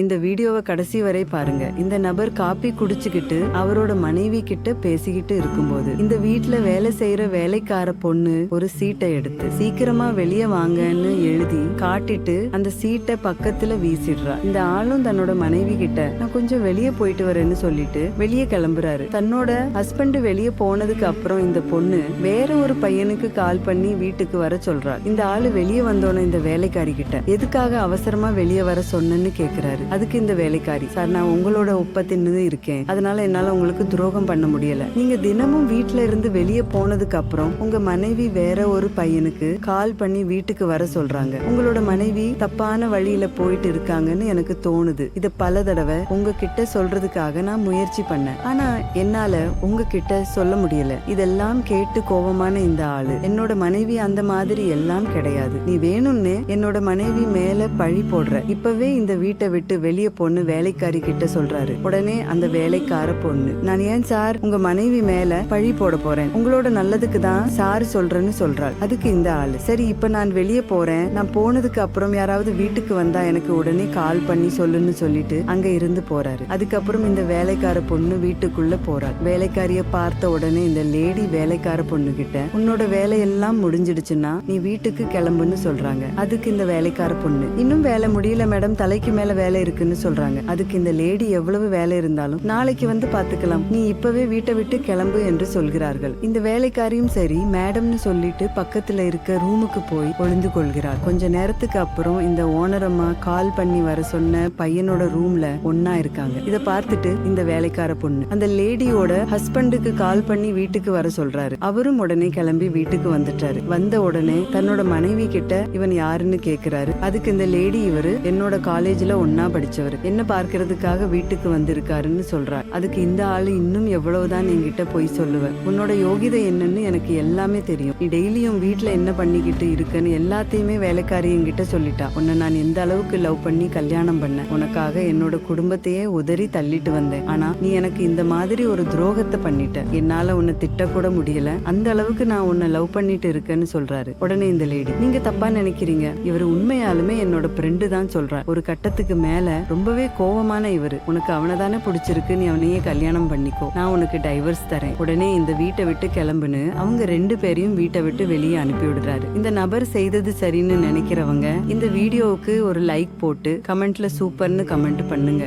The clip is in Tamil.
இந்த வீடியோவை கடைசி வரை பாருங்க. இந்த நபர் காப்பி குடிச்சுக்கிட்டு அவரோட மனைவி கிட்ட பேசிக்கிட்டு இருக்கும்போது இந்த வீட்டுல வேலை செய்யற வேலைக்கார பொண்ணு ஒரு சீட்டை எடுத்து சீக்கிரமா வெளியே வாங்கன்னு எழுதி காட்டிட்டு அந்த சீட்டை பக்கத்துல வீசிடுறா. இந்த ஆளும் தன்னோட மனைவி கிட்ட நான் கொஞ்சம் வெளியே போயிட்டு வரேன்னு சொல்லிட்டு வெளியே கிளம்புறாரு. தன்னோட ஹஸ்பண்ட் வெளியே போனதுக்கு அப்புறம் இந்த பொண்ணு வேற ஒரு பையனுக்கு கால் பண்ணி வீட்டுக்கு வர சொல்றா. இந்த ஆளு வெளியே வந்தோன்னு இந்த வேலைக்காரி கிட்ட எதுக்காக அவசரமா வெளியே வர சொன்னேன்னு கேக்குறாரு. அதுக்கு இந்த வேலைக்காரி சார் நான் உங்களோட ஒப்பத்தின்னு இருக்கேன். அதனால என்னால உங்களுக்கு துரோகம் பண்ண முடியல. நீங்க தினமும் வீட்ல இருந்து வெளியே போனதுக்கு அப்புறம் உங்க மனைவி வேற ஒரு பையனுக்கு கால் பண்ணி வீட்டுக்கு வர சொல்றாங்க. உங்களோட மனைவி தப்பான வழியில போயிட்டு இருக்காங்கன்னு எனக்கு தோணுது. இத பல தடவை உங்ககிட்ட சொல்றதுக்காக நான் முயற்சி பண்ணேன். ஆனா என்னால உங்ககிட்ட சொல்ல முடியல. இதெல்லாம் கேட்டு கோவமான இந்த ஆளு. என்னோட மனைவி அந்த மாதிரி எல்லாம் கிடையாது. நீ வேணும்னு என்னோட மனைவி மேல பழி போடுற. இப்பவே இந்த வீட்டை விட்டு வெளியே பொண்ணு வேலைக்காரி கிட்ட சொல்றாரு. உடனே அந்த வேலைக்கார பொண்ணு நான் ஏன் சார் உங்க மனைவி மேல பழி போட போறேன்? உங்களோட நல்லதுக்கு தான் சார் சொல்றேன்னு சொல்றாள். அதுக்கு இந்த ஆளு. சரி இப்ப நான் வெளியே போறேன். நான் போனதுக்கு அப்புறம் யாராவது வீட்டுக்கு வந்தா எனக்கு உடனே கால் பண்ணி சொல்லுன்னு சொல்லிட்டு அங்க இருந்து போறாரு. அதுக்கப்புறம் இந்த வேலைக்கார பொண்ணு வீட்டுக்குள்ள போறாள். வேலைக்காரிய பார்த்த உடனே இந்த லேடி வேலைக்கார பொண்ணு கிட்ட உன்னோட வேலையெல்லாம் முடிஞ்சிடுச்சுன்னா நீ வீட்டுக்கு கிளம்புன்னு சொல்றாங்க. அதுக்கு இந்த வேலைக்கார பொண்ணு இன்னும் வேலை முடியல மேடம். தலைக்கு மேல வேலை இருக்குன்னு சொல்றாங்க. அதுக்கு இந்த லேடி எவ்வளவு வேலை இருந்தாலும் நாளைக்கு வந்து பாத்துக்கலாம். நீ இப்பவே வீட்டை விட்டு கிளம்பு என்று சொல்கிறார்கள். இந்த வேலைக்காரியும் சரி மேடம்னு சொல்லிட்டு பக்கத்துல இருக்க ரூமுக்கு போய் ஒளிந்து கொள்கிறார். கொஞ்ச நேரத்துக்கு அப்புறம் இந்த ஓனரம்மா கால் பண்ணி வர சொன்ன பையனோட ரூம்ல ஒன்னா இருக்காங்க. இத பார்த்துட்டு இந்த வேலைக்கார பொண்ணு அந்த லேடியோட ஹஸ்பண்டுக்கு கால் பண்ணி வீட்டுக்கு வர சொல்றாரு. அவரும் உடனே கிளம்பி வீட்டுக்கு வந்துட்டாரு. வந்த உடனே தன்னோட மனைவி கிட்ட இவன் யாருன்னு கேக்குறாரு. அதுக்கு இந்த லேடி இவரு என்னோட காலேஜ்ல ஒன்னா படிச்சவர். என்ன பார்க்கறதுக்காக வீட்டுக்கு வந்திருக்காருன்னு சொல்றார். அதுக்கு இந்த ஆளு இன்னும் எவ்வளவுதான் என்கிட்ட போய் சொல்லுவேன் உன்னோட யோகிதை என்னன்னு எனக்கு எல்லாமே தெரியும். நீ டெய்லியும் வீட்ல என்ன பண்ணிக்கிட்டு இருக்கன்னு எல்லாத்தையுமே வேலைக்காரி என்கிட்ட சொல்லிட்டா. உன்னை நான் எந்த அளவுக்கு லவ் பண்ணி கல்யாணம் பண்ணேன். உனக்காக என்னோட குடும்பத்தையே உதறி தள்ளிட்டு வந்தேன். ஆனா நீ எனக்கு இந்த மாதிரி ஒரு துரோகத்தை பண்ணிட்ட. என்னால உன்னை திட்டக்கூட முடியல. அந்த அளவுக்கு நான் உன்னை லவ் பண்ணிட்டு இருக்கேன்னு சொல்றாரு. உடனே இந்த லேடி நீங்க தப்பா நினைக்கிறீங்க. இவர் உண்மையாலுமே என்னோட ஃப்ரெண்டு தான் சொல்றார். ஒரு கட்டத்துக்கு மேல ரொம்பவே கோவமான இவரு. உனக்கு அவனை தானே பிடிச்சிருக்கு நீ அவனையே கல்யாணம் பண்ணிக்கோ. நான் உனக்கு டைவர்ஸ் தரேன். உடனே இந்த வீட்டை விட்டு கிளம்புன்னு அவங்க ரெண்டு பேரையும் வீட்டை விட்டு வெளியே அனுப்பி விடுறாரு. இந்த நபர் செய்தது சரின்னு நினைக்கிறவங்க இந்த வீடியோவுக்கு ஒரு லைக் போட்டு கமெண்ட்ல சூப்பர்னு கமெண்ட் பண்ணுங்க.